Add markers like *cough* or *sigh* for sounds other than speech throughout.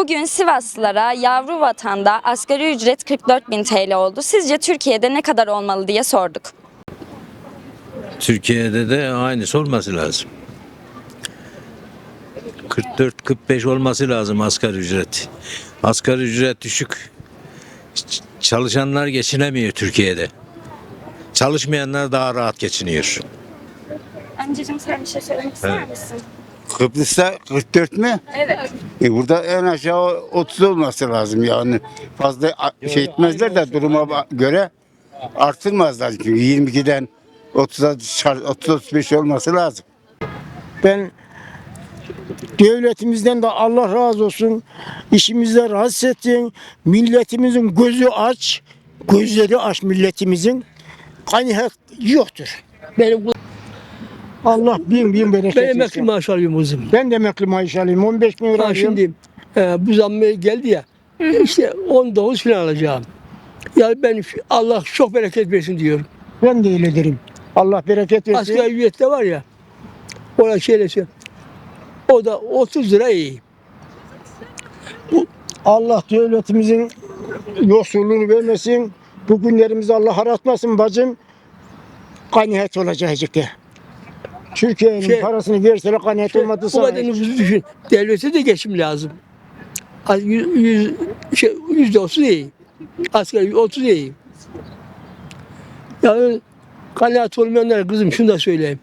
Bugün Sivaslılara yavru vatanda asgari ücret 44.000 TL oldu. Sizce Türkiye'de ne kadar olmalı diye sorduk. Türkiye'de de aynısı olması lazım. 44-45 olması lazım asgari ücret. Asgari ücret düşük. Ç- Çalışanlar geçinemiyor Türkiye'de. Çalışmayanlar daha rahat geçiniyor. Amcacığım sen bir şey söylemek ister misin? Kıbrıs'ta 44 mü? Evet. E burada en aşağı 30 olması lazım yani. Fazla a- şey etmezler de duruma ba- göre artırmazlar çünkü 22'den 30'a 30-35 olması lazım. Ben devletimizden de Allah razı olsun. İşimizde rahatsız ettin. Milletimizin gözü aç. Gözleri aç milletimizin. Kaynak yoktur. Benim, Allah bin bin bereket ben emekli maaş alıyorum kızım. Ben de emekli maaş alayım. 15 bin lira Ha, alıyorum. şimdi e, bu zammı geldi ya. işte 19 falan alacağım. Yani ben şu- Allah çok bereket versin diyorum. Ben de öyle derim. Allah bereket versin. Asgari ücrette var ya. Ona şeyle şey. O da 30 lira iyi. Allah devletimizin yoksulluğunu vermesin. Bu günlerimizi Allah aratmasın bacım. Kanihet olacak de. Türkiye'nin Şey- parasını verseler kanihet Şey, olmadı sana. kadar nüfusu düşün. Devlete de geçim lazım. Az yüz, yüz, şey, yüzde otuz iyi. Asgari otuz iyi. Yani kanaat olmayanlar kızım şunu da söyleyeyim.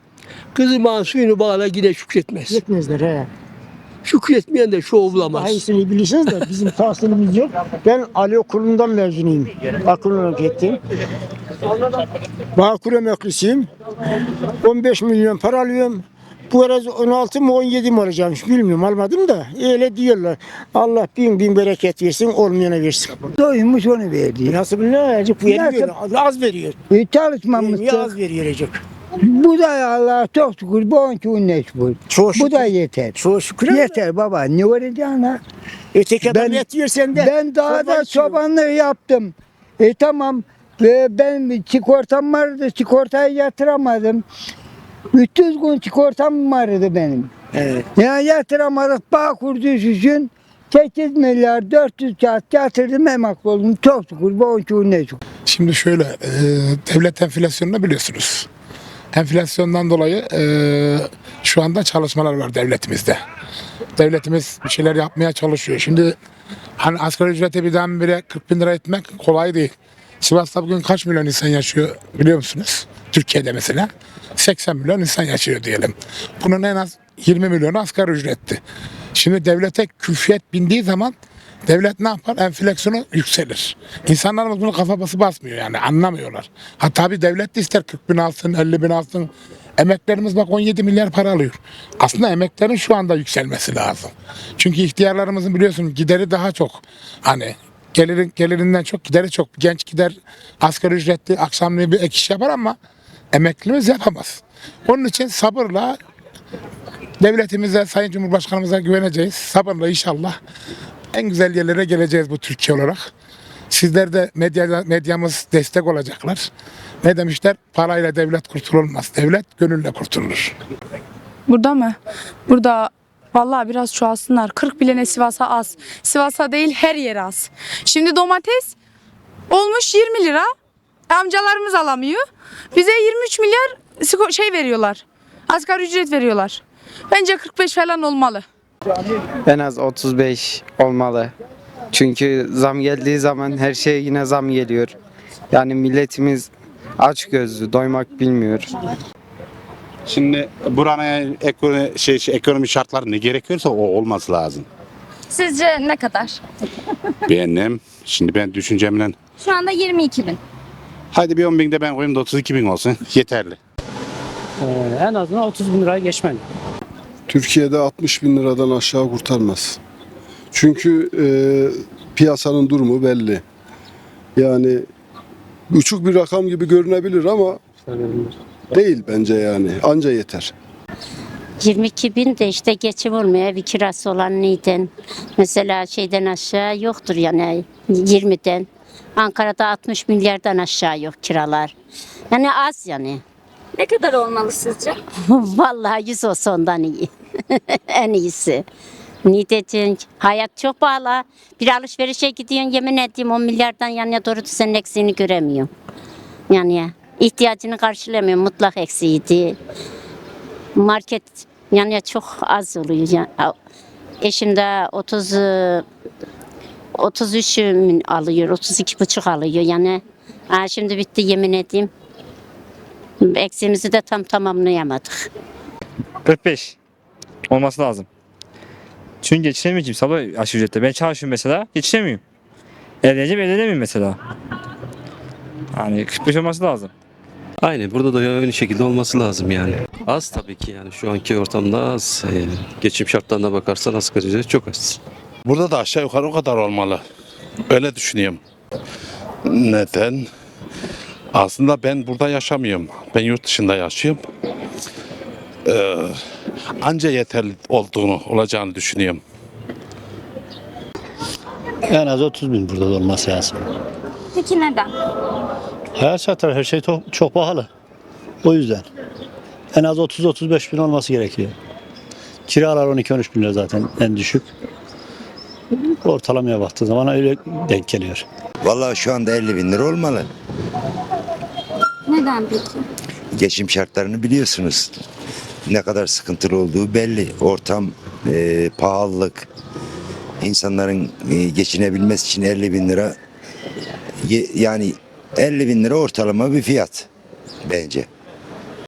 Kızım bana suyunu bağla yine şükretmez. Yetmezler he. Şükretmeyen de şov Daha bulamaz. iyisini bilirsiniz de bizim tahsilimiz yok. Ben Ali Okulu'ndan mezunuyum. Akıllı ettim. Bağkur emeklisiyim. 15 milyon para alıyorum. Bu ara 16 mı 17 mi alacağım bilmiyorum almadım da öyle diyorlar. Allah bin bin bereket versin olmayana versin. Doymuş onu verdi. Nasıl ne acık veriyor az veriyor. E, Niye çalışmamıştık. az veriyor acık. Bu da Allah çok şükür. Bu onki neşbur. Çok Bu da şükür. yeter. Çok şükür. ama Yeter baba. Ne olacağına? Öteki adam Ben- et sende. Ben daha da çobanlığı yaptım. E tamam. Ve ben sigortam vardı. Sigortayı yatıramadım. 300 gün sigortam vardı benim. Evet. Ya yatıramadık. Bağkur düşüşün 8 milyar 400 kağıt yatırdım emekli oldum. Çok şükür. Bu onki neşbur. Şimdi şöyle, e, devlet enflasyonunu biliyorsunuz. Enflasyondan dolayı e, şu anda çalışmalar var devletimizde. Devletimiz bir şeyler yapmaya çalışıyor. Şimdi hani asgari ücrete birdenbire 40 bin lira etmek kolay değil. Sivas'ta bugün kaç milyon insan yaşıyor biliyor musunuz? Türkiye'de mesela 80 milyon insan yaşıyor diyelim. Bunun en az 20 milyonu asgari ücretti. Şimdi devlete külfiyet bindiği zaman devlet ne yapar? Enflasyonu yükselir. İnsanlarımız bunu kafa basmıyor yani anlamıyorlar. Ha tabii devlet de ister 40 bin alsın, 50 bin alsın. Emeklerimiz bak 17 milyar para alıyor. Aslında emeklerin şu anda yükselmesi lazım. Çünkü ihtiyarlarımızın biliyorsun gideri daha çok. Hani gelirin, gelirinden çok gideri çok. Genç gider asgari ücretli akşamleyin bir ek iş yapar ama emeklimiz yapamaz. Onun için sabırla devletimize, Sayın Cumhurbaşkanımıza güveneceğiz. Sabırla inşallah en güzel yerlere geleceğiz bu Türkiye olarak. Sizler de medya, medyamız destek olacaklar. Ne demişler? Parayla devlet kurtululmaz. Devlet gönülle kurtulur. Burada mı? Burada vallahi biraz çoğalsınlar. 40 bilene Sivas'a az. Sivas'a değil her yere az. Şimdi domates olmuş 20 lira. Amcalarımız alamıyor. Bize 23 milyar şey veriyorlar. Asgari ücret veriyorlar. Bence 45 falan olmalı. En az 35 olmalı. Çünkü zam geldiği zaman her şeye yine zam geliyor. Yani milletimiz aç gözlü, doymak bilmiyor. Şimdi buranın ekonomi, şey, şey, ekonomi şartları ne gerekiyorsa o olması lazım. Sizce ne kadar? Benim, şimdi ben düşüncemle Şu anda 22 bin. hadi bir 10 bin de ben koyayım da 32 bin olsun yeterli. en azından 30 bin liraya geçmeli. Türkiye'de 60 bin liradan aşağı kurtarmaz. Çünkü e, piyasanın durumu belli. Yani uçuk bir rakam gibi görünebilir ama değil bence yani. Anca yeter. 22 bin de işte geçim olmuyor. Bir kirası olan neyden? Mesela şeyden aşağı yoktur yani 20'den. Ankara'da 60 milyardan aşağı yok kiralar. Yani az yani. Ne kadar olmalı sizce? *laughs* Vallahi 100 olsa ondan iyi. *laughs* en iyisi. Ne dedin? Hayat çok pahalı. Bir alışverişe gidiyorsun yemin ediyorum 10 milyardan yanına doğru düzenin eksiğini göremiyorum. Yani ihtiyacını karşılamıyor mutlak eksiğiydi. Market yani çok az oluyor. Eşim de 30 e, 33 bin alıyor, 32 buçuk alıyor yani. Ha, şimdi bitti yemin edeyim. Eksiğimizi de tam tamamlayamadık. 45 olması lazım. Çünkü geçinemeyeceğim sabah aşırı ücretle. Ben çalışıyorum mesela geçinemiyorum. Evleneceğim evlenemiyorum mesela. Yani 45 olması lazım. Aynen burada da aynı şekilde olması lazım yani. Az tabii ki yani şu anki ortamda az. Ee, geçim şartlarına bakarsan asgari ücret çok az. Burada da aşağı yukarı o kadar olmalı. Öyle düşünüyorum. Neden? Aslında ben burada yaşamıyorum. Ben yurt dışında yaşıyorum. Ee, anca yeterli olduğunu olacağını düşünüyorum. En az 30 bin burada da olması lazım. Peki neden? Hayat şartları her şey çok, çok pahalı. O yüzden. En az 30-35 bin olması gerekiyor. Kiralar 12-13 bin lira zaten en düşük. Ortalamaya baktığı zaman öyle denk geliyor. Vallahi şu anda 50 bin lira olmalı. Neden peki? Geçim şartlarını biliyorsunuz. Ne kadar sıkıntılı olduğu belli. Ortam, e, pahalılık, insanların e, geçinebilmesi için 50 bin lira ye- yani 50 bin lira ortalama bir fiyat bence.